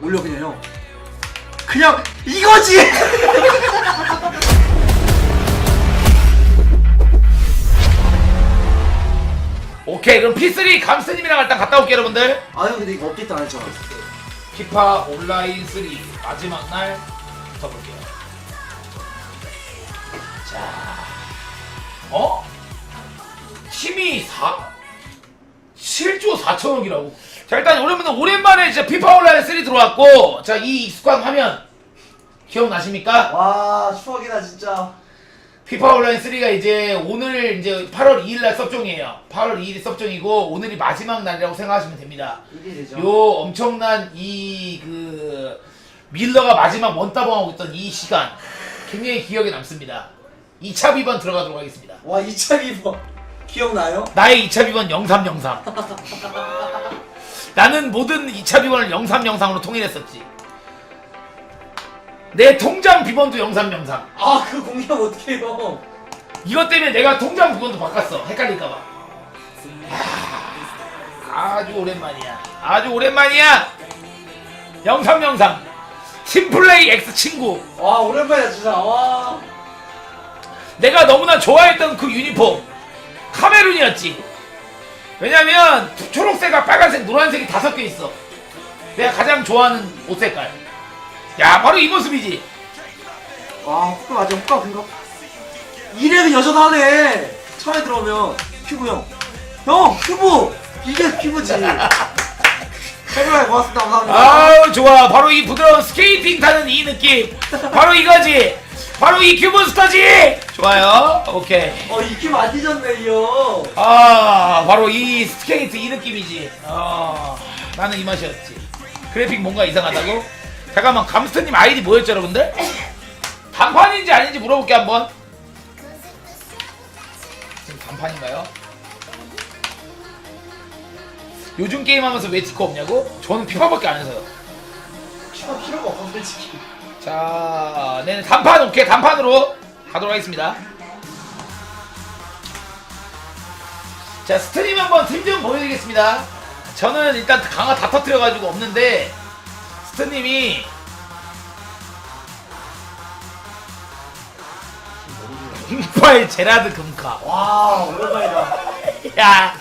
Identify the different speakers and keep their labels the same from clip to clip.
Speaker 1: 올려 그냥 형. 그냥 이거지!
Speaker 2: 오케이 그럼 P3 감스님이랑 일단 갔다 올게요 여러분들.
Speaker 1: 아 형 근데 이거 업데이트 안 했잖아.
Speaker 2: 피파 온라인 3 마지막 날 붙어볼게요. 자 어? 팀이 4 7조 4천억이라고 자 일단 오랜만에 오랜만에 진짜 피파 온라인 3 들어왔고 자 이 익숙한 화면 기억나십니까?
Speaker 1: 와 추억이다 진짜
Speaker 2: 피파 온라인 3가 이제 오늘 이제 8월 2일 날 섭종이에요. 8월 2일이 섭종이고 오늘이 마지막 날이라고 생각하시면 됩니다.
Speaker 1: 1일이죠
Speaker 2: 요 엄청난 이 그 밀러가 마지막 원따봉하고 있던 이 시간 굉장히 기억에 남습니다. 2차 비번 들어가도록 하겠습니다.
Speaker 1: 와 2차 기버 기억나요?
Speaker 2: 나의 2차 비번 0303. 나는 모든 2차 비번을 0303으로 통일했었지. 내 통장 비번도 0303.
Speaker 1: 아 그거 공개하면 어떡해요
Speaker 2: 이것 때문에 내가 통장 비번도 바꿨어. 헷갈릴까봐. 아, 아주 오랜만이야. 아주 오랜만이야. 영삼영삼. 팀플레이 X 친구.
Speaker 1: 와 오랜만이야 진짜 와
Speaker 2: 내가 너무나 좋아했던 그 유니폼. 카메룬이었지. 왜냐면 초록색과 빨간색, 노란색이 다 섞여 있어. 내가 가장 좋아하는 옷 색깔. 야, 바로 이 모습이지.
Speaker 1: 와 후크 맞아. 후크가 근거 이래는 여전하네. 처음에 들어오면 큐브 형 형 큐브! 이게 큐브지. 해보라 고맙습니다. 감사합니다.
Speaker 2: 아우 좋아. 바로 이 부드러운 스케이팅 타는 이 느낌. 바로 이거지 바로 이 큐브스터지! 좋아요. 오케이.
Speaker 1: 어이 큐브 안 뒤졌네 이형.
Speaker 2: 아 바로 이 스케이트 이 느낌이지. 어 나는 이 맛이었지. 그래픽 뭔가 이상하다고? 잠깐만 감스터님 아이디 뭐였죠 여러분들? 단판인지 아닌지 물어볼게 한번. 지금 단판인가요? 요즘 게임하면서 왜 디코 없냐고? 저는 피파밖에 안 해서요.
Speaker 1: 큐브 필요가 없어 솔직히
Speaker 2: 자, 네, 단판 오케이 단판으로 가도록 하겠습니다. 자, 스트림 한번 팀 좀 보여드리겠습니다. 저는 일단 강화 다 터뜨려가지고 없는데 스트님이 공파의 제라드 금카.
Speaker 1: 와 오랜만이다
Speaker 2: 야,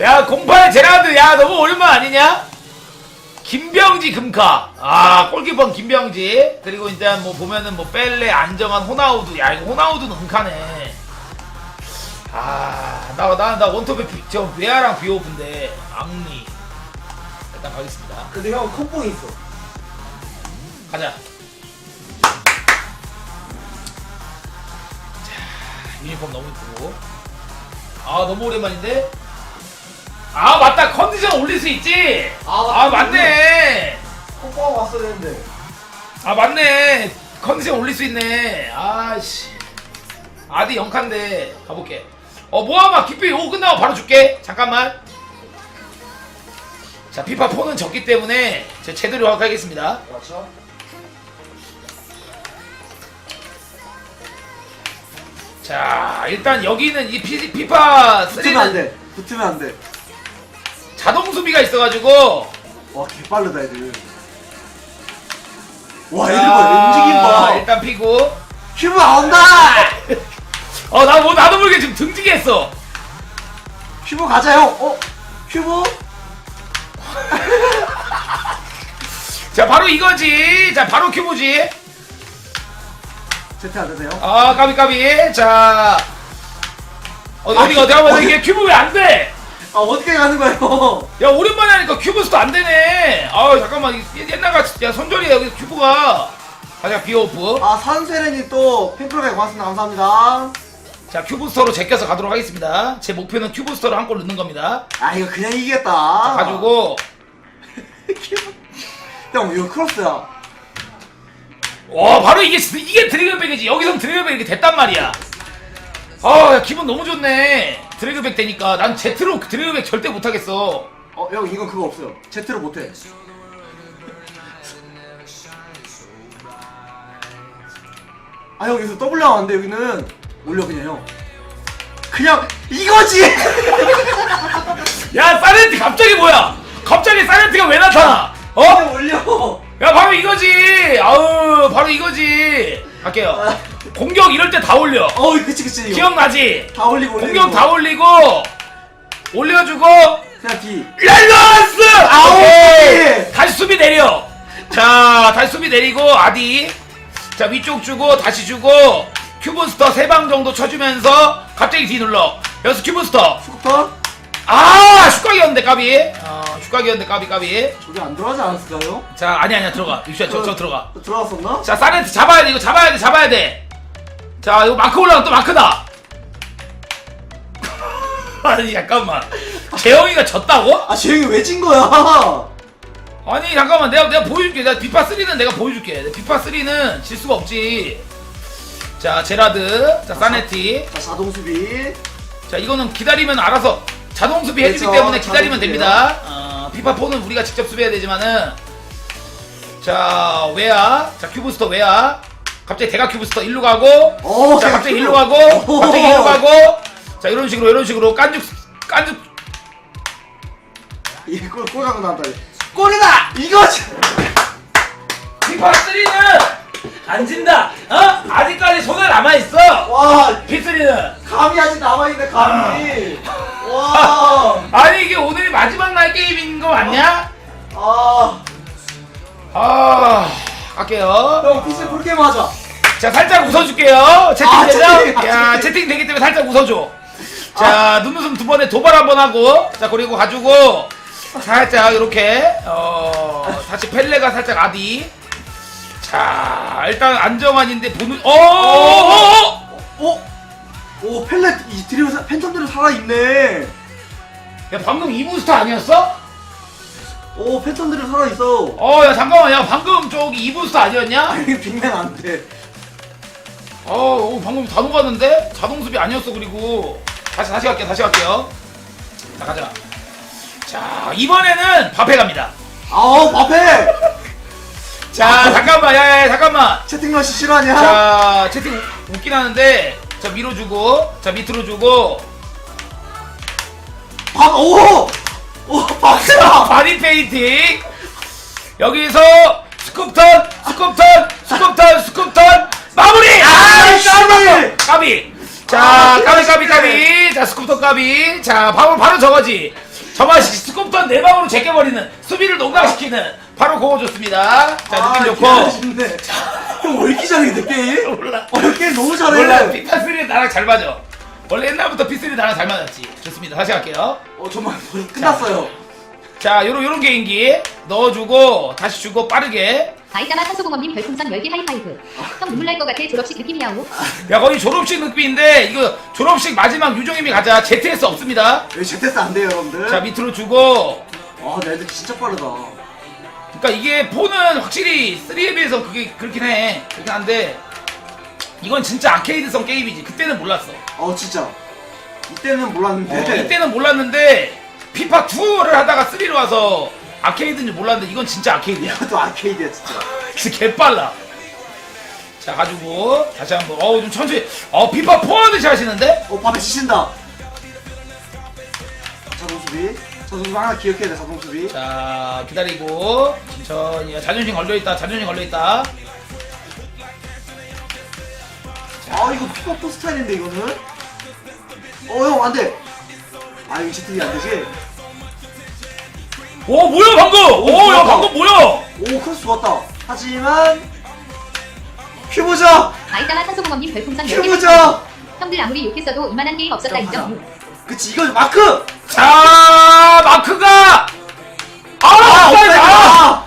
Speaker 2: 야, 공파의 제라드, 야, 너무 오랜만 아니냐? 김병지 금카. 아, 골키퍼 김병지. 그리고 일단 뭐 보면은 뭐 뺄레, 안정환, 호나우두. 야, 이거 호나우두는 금카네. 아, 나, 나, 나 원톱에 비, 저 외아랑 비오픈데, 악리. 일단 가겠습니다.
Speaker 1: 근데 형 콧봉이 있어
Speaker 2: 가자. 자, 유니폼 너무 이쁘고. 아, 너무 오랜만인데? 아, 맞다. 컨디션 올릴 수 있지?
Speaker 1: 아,
Speaker 2: 아,
Speaker 1: 맞다.
Speaker 2: 맞네.
Speaker 1: 콧봉하고 왔어야 되는데
Speaker 2: 아, 맞네. 컨디션 올릴 수 있네. 아씨. 아디 영칸데. 가볼게. 어, 모아마 기피 오 끝나고 바로 줄게. 잠깐만. 자, 피파 4는 적기 때문에 제가 제대로 하겠습니다.
Speaker 1: 맞죠?
Speaker 2: 자, 일단 여기는 이 피, 피파
Speaker 1: 붙으면
Speaker 2: 3는
Speaker 1: 안돼 붙으면 안 돼
Speaker 2: 자동 수비가 있어가지고.
Speaker 1: 와 개빠르다 애들. 와 애들 봐 움직임 봐.
Speaker 2: 일단 피고.
Speaker 1: 큐브 나온다!
Speaker 2: 어 나 뭐 나도 모르게 지금 등지게 했어.
Speaker 1: 큐브 가자 형. 어? 큐브?
Speaker 2: 자 바로 이거지. 자 바로 큐브지.
Speaker 1: 제트 안 되세요?
Speaker 2: 아 까비 까비. 자. 어, 어디 어디 한번 이게 큐브 왜안 돼?
Speaker 1: 아 어떻게 가는 형
Speaker 2: 야 오랜만에 하니까 큐브스도 안 되네. 아 잠깐만 이- 옛날 같이 야 손절이야 여기 큐브가. 가자 비오프.
Speaker 1: 아 산세렌이 또 팬클럽에 고맙습니다. 감사합니다.
Speaker 2: 자 큐브스터로 제껴서 가도록 하겠습니다. 제 목표는 큐브스터로 한 골 넣는 겁니다.
Speaker 1: 아 이거 그냥 이기겠다.
Speaker 2: 가지고.
Speaker 1: 형 이거 크로스야.
Speaker 2: 와 바로 이게 이게 드래그백이지. 여기서 드래그백 이렇게 됐단 말이야. 아 야, 기분 너무 좋네 드래그백 되니까 난 제트로 드래그백 절대 못하겠어.
Speaker 1: 어 형 이건 그거 없어요 제트로 못해. 아 형 여기서 더블 하면 안돼 여기는 올려 그냥 형. 그냥 이거지!
Speaker 2: 야 사렌티 갑자기 뭐야? 갑자기 사렌티가 왜 나타나? 어?
Speaker 1: 그냥 올려
Speaker 2: 이거지. 갈게요.
Speaker 1: 아.
Speaker 2: 공격 이럴 때 다 올려.
Speaker 1: 어 그치 그치 이거.
Speaker 2: 기억나지?
Speaker 1: 다 올리고 올리고
Speaker 2: 공격 다 올리고 올려주고
Speaker 1: 그냥 뒤
Speaker 2: 렐러스!
Speaker 1: 아우.
Speaker 2: 오케이. 다시 수비 내려. 자, 다시 수비 내리고 아디. 자, 위쪽 주고 다시 주고 큐브스터 세 방 정도 쳐주면서 갑자기 뒤 눌러. 여기서 큐브스터.
Speaker 1: 스쿠터
Speaker 2: 아, 슈각이었는데 까비. 어, 슈각이었는데 까비 까비.
Speaker 1: 저기 안 들어가지 않았을까요?
Speaker 2: 자, 아니 아니야 들어가. 유시야 저, 저 들어가.
Speaker 1: 들어갔었나?
Speaker 2: 자, 사렌트 잡아야 돼. 이거 잡아야 돼. 잡아야 돼. 자, 이거 마크 올라가 또 마크다. 아니 잠깐만. 재영이가 졌다고?
Speaker 1: 아 재영이 왜 진 거야?
Speaker 2: 아니 잠깐만. 내가 내가 보여줄게. 내가 비파 3는 내가 보여줄게. 비파 3는 질 수가 없지. 자 제라드. 자 사네티.
Speaker 1: 자 자동 수비.
Speaker 2: 자 이거는 기다리면 알아서 자동 수비 해주기
Speaker 1: 그렇죠,
Speaker 2: 때문에 기다리면. 됩니다. 어, 피파 4는 우리가 직접 수비해야 되지만은. 자 웨아. 자 큐브스터 웨아 갑자기 대각 큐브스터 일로 가고
Speaker 1: 오,
Speaker 2: 자
Speaker 1: 대각
Speaker 2: 갑자기. 일로 가고
Speaker 1: 오.
Speaker 2: 갑자기 일로 가고. 자 이런 식으로 이런 식으로 깐죽 깐죽.
Speaker 1: 골 가고 나왔다. 골이다! 이거지
Speaker 2: 피파 3는 안 진다. 어? 아직까지 손에 남아있어.
Speaker 1: 와.
Speaker 2: P3는.
Speaker 1: 감이 아직 남아 있네 감이. 와.
Speaker 2: 아니 이게 오늘이 마지막 날 게임인 거 맞냐?
Speaker 1: 아,
Speaker 2: 아 갈게요
Speaker 1: 형 피스 그렇게 맞아.
Speaker 2: 자 살짝 웃어줄게요 채팅
Speaker 1: 아,
Speaker 2: 되죠?
Speaker 1: 채팅, 아,
Speaker 2: 야
Speaker 1: 채팅.
Speaker 2: 채팅 되기 때문에 살짝 웃어줘 자 눈웃음 두 번에 도발 한 번 하고 자 그리고 가지고 살짝 이렇게 어 다시 펠레가 살짝 아디 자 일단 안정환인데 보는 어, 어어어어
Speaker 1: 어? 오 펠렛 이 드리브 사- 팬텀들은 살아 있네.
Speaker 2: 야 방금 이부스터 아니었어?
Speaker 1: 오 팬텀들은 살아있어.
Speaker 2: 어 야 잠깐만 야 방금 저기 이부스터 아니었냐?
Speaker 1: 아니 빅맨 안 돼.
Speaker 2: 어, 어, 방금 다 녹았는데? 자동 수비 아니었어, 그리고. 다시, 다시 갈게요, 다시 갈게요. 자, 가자. 자, 이번에는 밥해 갑니다.
Speaker 1: 아우 바페
Speaker 2: 자, 잠깐만, 야, 야, 야, 잠깐만.
Speaker 1: 채팅러시 싫어하냐?
Speaker 2: 자, 채팅 웃- 웃긴 하는데, 자, 밀어주고, 자, 밑으로 주고,
Speaker 1: 밥 오! 오 박스야!
Speaker 2: 바디 페인팅. 여기서, 스쿱턴, 스쿱턴, 스쿱턴, 스쿱턴, 마무리!
Speaker 1: 아,
Speaker 2: 까비! 까비! 자,
Speaker 1: 아,
Speaker 2: 까비, 까비, 까비. 자, 스쿱턴 까비. 자, 바로, 바로 저거지. 저맛이 스쿱턴 네 방으로 제껴버리는, 수비를 농락시키는, 바로 그거 좋습니다. 자, 느낌 좋고.
Speaker 1: 형 왜 이렇게 잘해 내 게임?
Speaker 2: 몰라.
Speaker 1: 어, 형 게임 너무 잘해.
Speaker 2: 몰라, 피파3 나랑 잘 맞아. 원래 옛날부터 P3 나랑 잘 맞았지. 좋습니다. 다시 갈게요.
Speaker 1: 어 정말 벌써 끝났어요.
Speaker 2: 자, 요런, 요런 개인기 넣어주고, 다시 주고, 빠르게.
Speaker 3: 아이따마 탄소공업님 별풍선 10개 하이파이브 형 눈물 날 것 같아 졸업식 느낌이야오
Speaker 2: 야, 거의 졸업식 느낌인데, 이거 졸업식 마지막 유종임이 가자. ZS 없습니다.
Speaker 1: 여기 ZS 안 돼요 여러분들.
Speaker 2: 자, 밑으로 주고,
Speaker 1: 아 애들 진짜 빠르다.
Speaker 2: 그러니까 이게 폰은 확실히 3에 비해서 그게 그렇긴 해. 그렇긴 한데 이건 진짜 아케이드성 게임이지. 그때는 몰랐어.
Speaker 1: 어 진짜. 이때는 몰랐는데.
Speaker 2: 어, 이때는 몰랐는데 피파 2를 하다가 3로 와서 아케이드인지 몰랐는데 이건 진짜 아케이드야.
Speaker 1: 이것도 아케이드야 진짜.
Speaker 2: 진짜 개빨라. 자 가지고 다시 한번 어우 좀 천천히 어 피파 4 하듯이 하시는데?
Speaker 1: 어 밥에 지신다. 자동 수비. 자동 수비 하나 기억해야 돼 자동 수비.
Speaker 2: 자 기다리고 천천히 자존심 걸려있다 자존심 걸려있다
Speaker 1: 아 이거 피커프 스타일인데 이거는. 어 형 안돼. 아 이거 채팅이 안 되지.
Speaker 2: 오 뭐야 방금 오야
Speaker 1: 좋았다.
Speaker 2: 방금 뭐야
Speaker 1: 오 크로스 좋았다. 하지만 큐브자
Speaker 3: 아이따마 탄소공업님 별풍선 10개
Speaker 1: 큐브자.
Speaker 3: 형들 아무리 욕했어도 이만한 게임 없었다 인정
Speaker 1: 그치 이거 마크.
Speaker 2: 자 마크가 아 업사이드 아,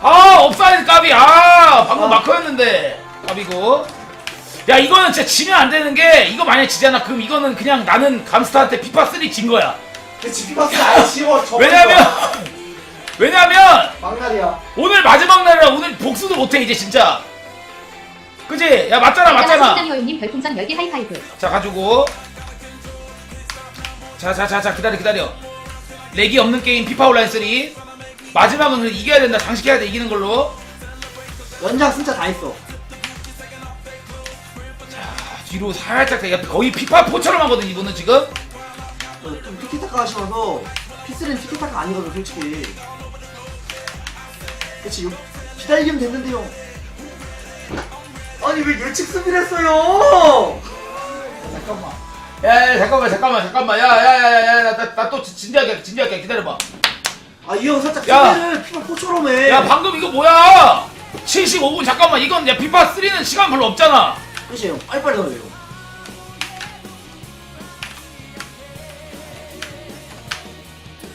Speaker 1: 아,
Speaker 2: 아 업사이드 까비 아 방금
Speaker 1: 아.
Speaker 2: 마크였는데 까비고 야 이거는 진짜 지면 안 되는 게 이거 만약 지잖아. 그럼 이거는 그냥 나는 감스타한테 피파 3진 거야.
Speaker 1: 그치 피커스 아예 지워. 저
Speaker 2: 왜냐면 왜냐면
Speaker 1: 막날이야.
Speaker 2: 오늘 마지막 날이라 오늘 복수도 못해 이제 진짜. 그지? 야 맞잖아 맞잖아.
Speaker 3: 님 별풍선 10개 하이파이브.
Speaker 2: 자 가지고. 자자자자 기다려 기다려. 렉이 없는 게임 피파 온라인 3 마지막은 이겨야 된다. 장식해야 돼 이기는 걸로.
Speaker 1: 연장 진짜 다 했어.
Speaker 2: 뒤로 살짝 야, 거의 피파 4처럼 하거든 이분은 지금
Speaker 1: 어, 좀 티키타카 하시면서 피스는 티키타카 아니거든 솔직히. 그치 요- 기다리면 됐는데 형. 아니 왜 예측 수비를 했어요?
Speaker 2: 잠깐만. 야, 야, 잠깐만, 잠깐만, 잠깐만. 야, 야, 야, 야, 야, 나, 나또 진지하게, 진지하게 기다려봐.
Speaker 1: 아 이 형 살짝
Speaker 2: 야.
Speaker 1: 수비를 피파 포처럼 해.
Speaker 2: 야, 방금 이거 뭐야? 75분 잠깐만. 이건 야 피파 3는 시간 별로 없잖아.
Speaker 1: 형 빨리빨리 넣어야 돼요.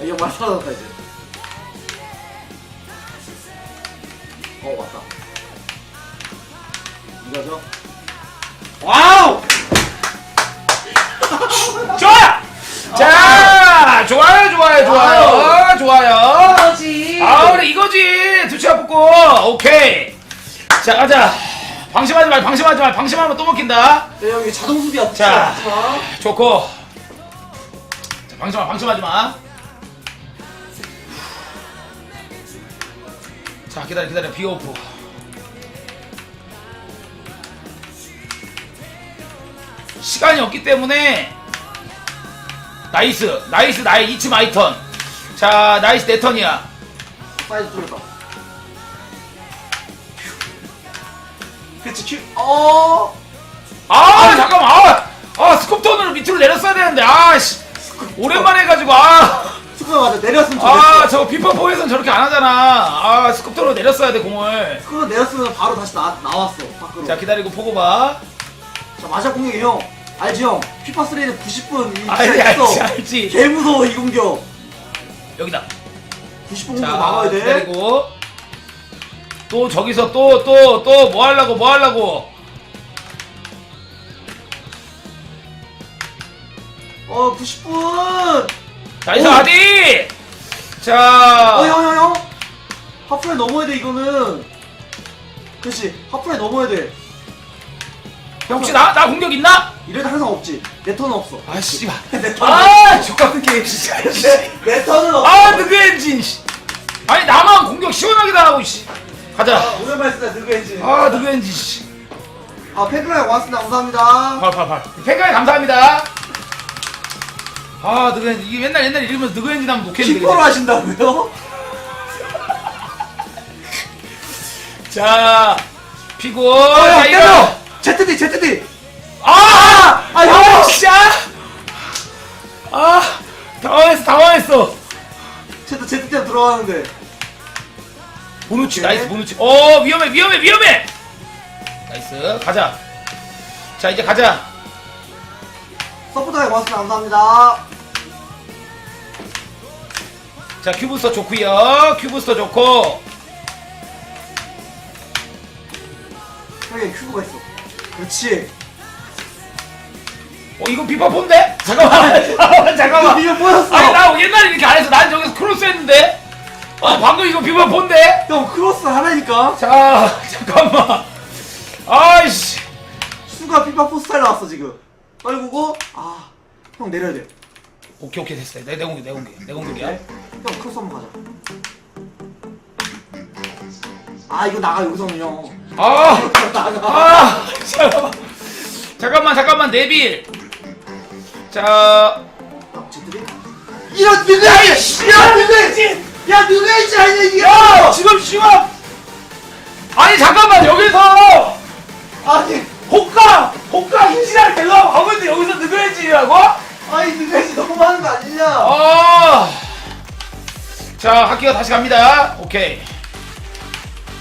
Speaker 1: 아, 이형 말 사라졌다 이제. 어 맞다. 이거죠? 와우!
Speaker 2: 좋아! 자, 좋아요, 좋아요, 좋아요, 좋아요.
Speaker 1: 그렇지.
Speaker 2: 아, 그래 이거지. 두치아 붙고, 오케이. 자, 가자. 방심하지 말, 방심하지 말, 방심하면 또 먹힌다.
Speaker 1: 네, 형이 자동 수비야.
Speaker 2: 자.
Speaker 1: 자.
Speaker 2: 좋고. 자, 방심하, 방심하지 마. 자, 기다려, 기다려. 비오프. 시간이 없기 때문에 나이스, 나이스, 나의 이츠 마이 턴. 자, 나이스 내 턴이야.
Speaker 1: 사이즈 뚫렸다. 그치 큐. 어.
Speaker 2: 아, 잠깐만, 아, 아 스컵톤으로 밑으로 내렸어야 되는데, 아, 씨, 오랜만에 해가지고, 아.
Speaker 1: 스쿠버 맞아 내렸으면 좋겠어.
Speaker 2: 아, 저거 피파 4에선 저렇게 안 하잖아. 아, 스컵터로 내렸어야 돼, 공을.
Speaker 1: 스쿠버 내렸으면 바로 다시 나 나왔어 밖으로.
Speaker 2: 자, 기다리고 보고 봐.
Speaker 1: 자 마샬 공격이 형 알지 형? 피파 3는 90분 이
Speaker 2: 알지. 알지, 알지.
Speaker 1: 개 무서워 이 공격.
Speaker 2: 여기다.
Speaker 1: 90분 공격
Speaker 2: 자,
Speaker 1: 막아야 돼.
Speaker 2: 기다리고. 또 저기서 또, 또, 또, 뭐 하려고, 뭐 하려고.
Speaker 1: 어 90분.
Speaker 2: 나이스,
Speaker 1: 오.
Speaker 2: 아디! 자.
Speaker 1: 어형 형 형. 하프라인 넘어야 돼 이거는. 그렇지 하프라인 넘어야 돼.
Speaker 2: 혹시 나, 나 공격 있나?
Speaker 1: 이래도 항상 없지. 내 턴은 없어.
Speaker 2: 아, 씨발.
Speaker 1: 내 턴은
Speaker 2: 아, 족같은 게임, 진짜.
Speaker 1: 내, 내 턴은 없어.
Speaker 2: 아, 느그 엔진, 씨. 아니, 나만 공격 시원하게 당하고, 씨. 가자.
Speaker 1: 아, 오랜만에 쓰다 했지.
Speaker 2: 아, 엔진, 씨.
Speaker 1: 아, 팬클라이 고맙습니다. 감사합니다.
Speaker 2: 팔팔팔 팬까지 감사합니다 아 느그엔진 이게 맨날 옛날 이러면서 느그엔진 하면 녹했는데
Speaker 1: 키퍼로 하신다고요?
Speaker 2: 자 피고
Speaker 1: 어,
Speaker 2: 자
Speaker 1: 형,
Speaker 2: 이거
Speaker 1: 때려! ZD, ZD!
Speaker 2: 아!
Speaker 1: 아, 형!
Speaker 2: 아, 씨! 아! 아 당황했어 당황했어
Speaker 1: ZD, ZD 들어가는데.
Speaker 2: 보누치
Speaker 1: 오케이.
Speaker 2: 나이스 보누치 어 위험해 위험해 위험해 나이스 가자 자 이제 가자
Speaker 1: 서포터에 고맙습니다. 감사합니다.
Speaker 2: 자 큐브스터 좋구요 큐브스터 좋고
Speaker 1: 형이 큐브가 있어. 그렇지.
Speaker 2: 어 이건 피파 폰데? 잠깐만 잠깐만 잠깐만
Speaker 1: 이게 뭐였어?
Speaker 2: 아니 나 옛날에 이렇게 안 해서 난 저기서 크로스 했는데 아 방금 이거 비번 본데?
Speaker 1: 형, 크로스 하나니까.
Speaker 2: 자 잠깐만 아이씨
Speaker 1: 수가 피파 포스타일 나왔어, 지금. 떨구고, 아, 형 내려야 돼.
Speaker 2: 오케이 오케이 됐어 내, 내 공격 내 공격 내 공격이야
Speaker 1: 형, 크로스 한번 가자. 아, 이거 나가, 여기서는 형.
Speaker 2: 아,
Speaker 1: 나가.
Speaker 2: 아 잠깐만 잠깐만 잠깐만 네빌 자
Speaker 1: 아, ZD? 이런? 야, 누가 있지? 야, 누가 있지? 아니야, 이게.
Speaker 2: 야, 지금 지금 아니 잠깐만 여기서
Speaker 1: 아니,
Speaker 2: 호카 호카 흰신랑 대가 하고 있는데 여기서 느그레진이라고?
Speaker 1: 아니, 누가 있지? 너무 많은 거 아니냐?
Speaker 2: 아, 자 학기가 다시 갑니다. 오케이.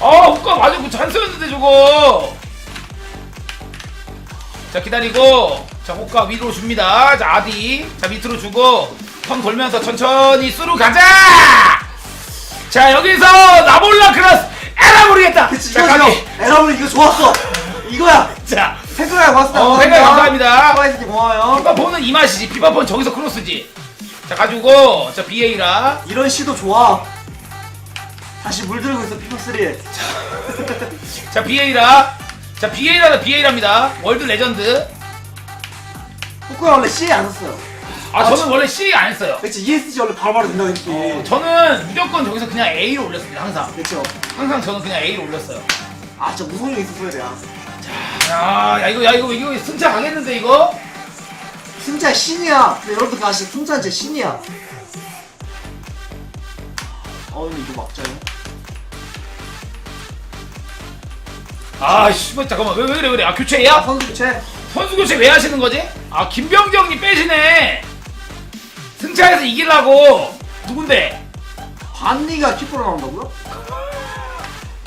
Speaker 2: 아, 호가 완전 그 찬스였는데 저거. 자 기다리고, 자 호가 위로 줍니다. 자 아디, 자 밑으로 주고 턴 돌면서 천천히 수루 가자. 자 여기서 나몰라 크라스 에라 모르겠다.
Speaker 1: 그치,
Speaker 2: 자
Speaker 1: 이거죠.
Speaker 2: 가기.
Speaker 1: 여러분, 이거 좋았어. 이거야.
Speaker 2: 자
Speaker 1: 팬클라이 고맙습니다.
Speaker 2: 어, 팬클라이 감사합니다.
Speaker 1: 스파이스님 고마워요.
Speaker 2: 피파폰은 이 맛이지. 피파폰 저기서 크로스지. 자 가지고 자 비에이라.
Speaker 1: 이런 시도 좋아. 다시 물들고 있어, 피파 3에.
Speaker 2: 자 비에이라 자 비에이라다 비에이라입니다 월드 레전드
Speaker 1: 후쿠야 원래 C에 안 썼어요.
Speaker 2: 아 저는 원래 C 안 했어요
Speaker 1: 그치, ESG 원래 바로바로 된다고 했지.
Speaker 2: 어, 저는 무조건 저기서 그냥 A로 올렸습니다 항상
Speaker 1: 그쵸.
Speaker 2: 항상 저는 그냥 A로 올렸어요
Speaker 1: 아, 진짜 무서운 형 있었어야 돼. 아.
Speaker 2: 야, 야 이거 야 이거 이거 승차 가겠는데 이거
Speaker 1: 승자 신이야. 근데 여러분들 아시 승자는 제 신이야. 어, 근데 이거 막자요.
Speaker 2: 아 씨발 잠깐만 왜, 왜 그래 왜 그래 아
Speaker 1: 아,
Speaker 2: 교체야?
Speaker 1: 선수 교체.
Speaker 2: 선수 교체 왜 하시는 거지? 아 김병정님 빼시네 승차에서 이기려고 누군데?
Speaker 1: 반니가 키퍼로 나온다고요?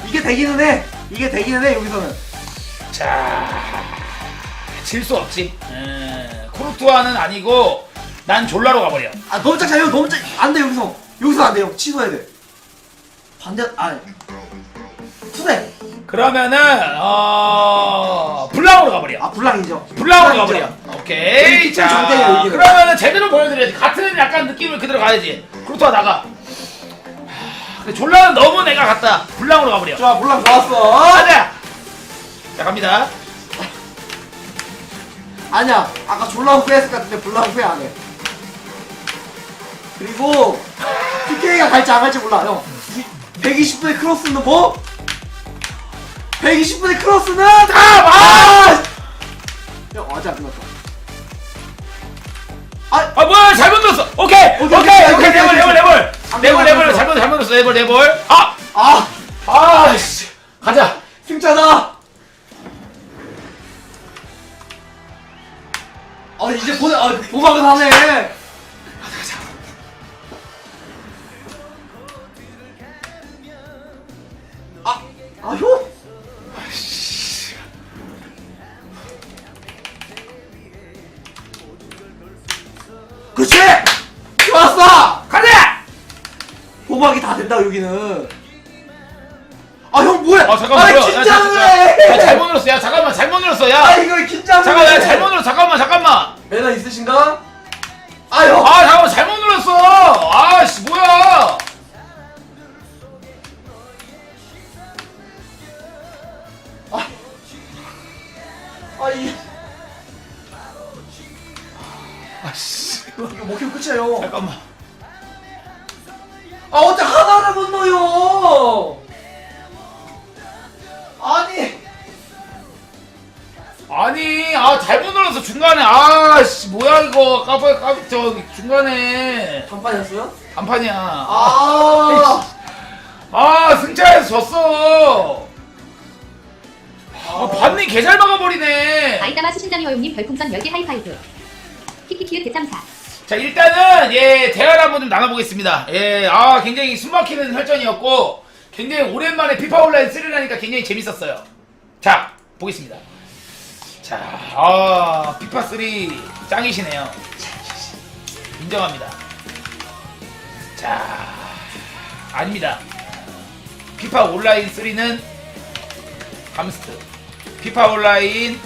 Speaker 1: 이게 되기는 해. 이게 되기는 해 여기서는.
Speaker 2: 자 질 수 없지 에, 코르투아는 아니고 난 졸라로 가버려
Speaker 1: 아 너무 짝요 너무 짝. 안돼 여기서. 여기서 안 돼요. 취소해야 돼. 반대 아. 투대.
Speaker 2: 그러면은 어 블랑으로 가버려
Speaker 1: 아 블랑이죠.
Speaker 2: 블랑으로. 가버려 오케이 자. 그러면은 제대로 보여드려야지 같은 약간 느낌을 그대로 가야지 코르투아 나가 하, 근데 졸라는 너무 내가 갔다 블랑으로 가버려
Speaker 1: 좋아 블랑 좋았어.
Speaker 2: 가자 자 갑니다
Speaker 1: 아니야 아까 졸라 후회했을 것 같은데 블랑 후회 안 해. 그리고 PK가 갈지 안 갈지 몰라 형. 120분의 크로스는 뭐? 120분의 크로스는 다 아! 형 아직 안 끝났다. 아
Speaker 2: 아 뭐야 잘못 넣었어 오케이 오케이
Speaker 1: 오케이,
Speaker 2: 오케이,
Speaker 1: 오케이,
Speaker 2: 네볼
Speaker 1: 안
Speaker 2: 네볼
Speaker 1: 들어갔어.
Speaker 2: 네볼 잘못 잘못 넣었어 네볼 네볼 아
Speaker 1: 아,
Speaker 2: 아씨 가자
Speaker 1: 승자다. 아 이제 보내 아 도박은 하네. 여기는. 아 형 뭐해?
Speaker 2: 아 잠깐만
Speaker 1: 아,
Speaker 2: 뭐야 야,
Speaker 1: 긴장을
Speaker 2: 잘못 넣었어 야 잠깐만 잘못 넣었어 야
Speaker 1: 아 이거 긴장을
Speaker 2: 잠깐만
Speaker 1: 해.
Speaker 2: 야 잘못 넣었어 잠깐만 잠깐만
Speaker 1: 매너 있으신가? 아유.
Speaker 2: 아 잠깐만 잘못 눌렀어 아씨 뭐야
Speaker 1: 아 이.
Speaker 2: 아씨
Speaker 1: 이거 목표 끝이에요.
Speaker 2: 잠깐만
Speaker 1: 아 어떻게 하나를 못 넣어요? 아니.
Speaker 2: 아니 아 잘못 눌렀어 중간에 아씨 뭐야 이거 까봐 까저 중간에
Speaker 1: 단판이었어요?
Speaker 2: 단판이야
Speaker 1: 아.
Speaker 2: 아 승차에서 졌어 아 반니 개잘 막아버리네
Speaker 3: 아이다마 수신자니 허용님 별풍선 10개 하이파이브. 키키키의 대참사.
Speaker 2: 자 일단은 예 대화를 한번 좀 나눠보겠습니다. 예아 굉장히 숨막히는 혈전이었고 굉장히 오랜만에 피파 온라인 3를 하니까 굉장히 재밌었어요. 자 보겠습니다. 자아 피파 3 짱이시네요. 인정합니다. 자 아닙니다. 피파 온라인 3는 감스트. 피파 온라인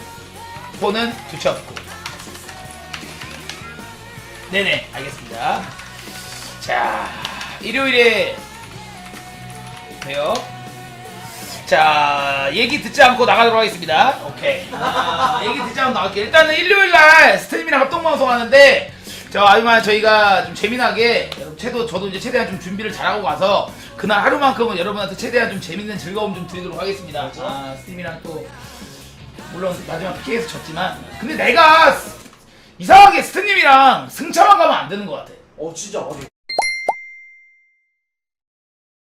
Speaker 2: 4는 두첩고 네네 알겠습니다. 자 일요일에 돼요. 자 얘기 듣지 않고 나가도록 하겠습니다. 오케이. 아, 얘기 듣지 않고 나갈게요. 일단은 일요일날 스트림이랑 합동방송 하는데 저 아유마 저희가 좀 재미나게 최도 저도 이제 최대한 좀 준비를 잘하고 가서 그날 하루만큼은 여러분한테 최대한 좀 재밌는 즐거움 좀 드리도록 하겠습니다. 아 스트림이랑 또 물론 마지막 PK에서 졌지만. 근데 내가 이상하게 스트님이랑 승차만 가면 안 되는 것 같아
Speaker 1: 어 진짜 어디?